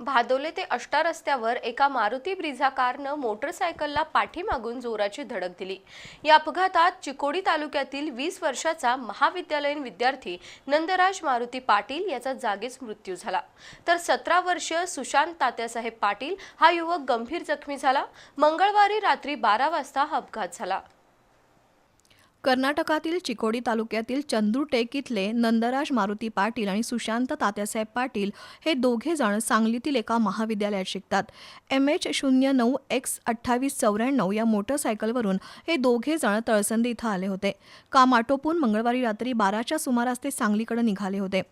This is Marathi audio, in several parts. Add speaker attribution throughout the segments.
Speaker 1: भादोले ते अष्टा रस्त्यावर एका मारुती ब्रिझा कारनं मोटरसायकलला पाठीमागून जोराची धडक दिली. या अपघातात चिकोडी तालुक्यातील वीस वर्षाचा महाविद्यालयीन विद्यार्थी नंदराज मारुती पाटील याचा जागीच मृत्यू झाला. तर सतरा वर्षीय सुशांत तात्यासाहेब पाटील हा युवक गंभीर जखमी झाला. मंगळवारी रात्री बारा वाजता हा अपघात झाला.
Speaker 2: कर्नाटकातील चिकोडी तालुक्यातील चंदुरटेक इथले नंदराज मारुती पाटील आणि सुशांत तात्यासाहेब पाटील हे दोघे जण सांगलीतील एका महाविद्यालयात शिकतात. एम एच शून्य नऊ एक्स अठ्ठावीस चौऱ्याण्णव या मोटरसायकलवरून हे दोघे जण तळसंदी इथं आले होते. काम आटोपून मंगळवारी रात्री बाराच्या सुमारास ते सांगलीकडे निघाले होते.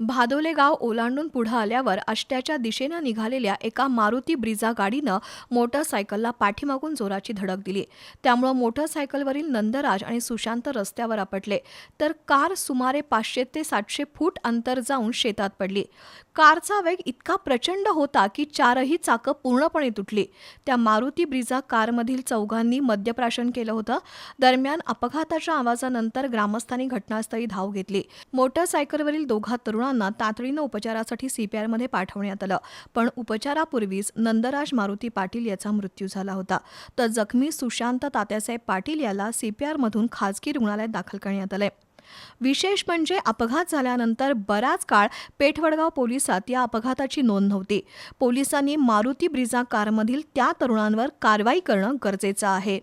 Speaker 2: भादोले गाव ओलांडून पुढं आल्यावर आष्ट्याच्या दिशेनं निघालेल्या एका मारुती ब्रिझा गाडीनं मोटरसायकलला पाठीमागून जोराची धडक दिली. त्यामुळं मोटरसायकलवरील नंदराज आणि सुशांत रस्त्यावर आपटले. तर कार सुमारे पाचशे ते सातशे फूट अंतर जाऊन शेतात पडली. कारचा वेग इतका प्रचंड होता की चारही चाकं पूर्णपणे तुटली. त्या मारुती ब्रिझा कारमधील चौघांनी मद्यप्राशन केलं होतं. दरम्यान अपघाताच्या आवाजानंतर ग्रामस्थांनी घटनास्थळी धाव घेतली. मोटरसायकलवरील दोघा तरुणांना तातडीनं उपचारासाठी सीपीआरमध्ये पाठवण्यात आलं. पण उपचारापूर्वीच नंदराज मारुती पाटील याचा मृत्यू झाला होता. तर जखमी सुशांत तात्यासाहेब पाटील याला सीपीआरमधून खाजगी रुग्णालयात दाखल करण्यात आलंय. विशेष म्हणजे अपघात झाल्यानंतर बराच काळ पेठवडगाव पोलिसात या अपघाताची नोंद नव्हती. पोलिसांनी मारुती ब्रिझा कारमधील त्या तरुणांवर कारवाई करणं गरजेचं आहे.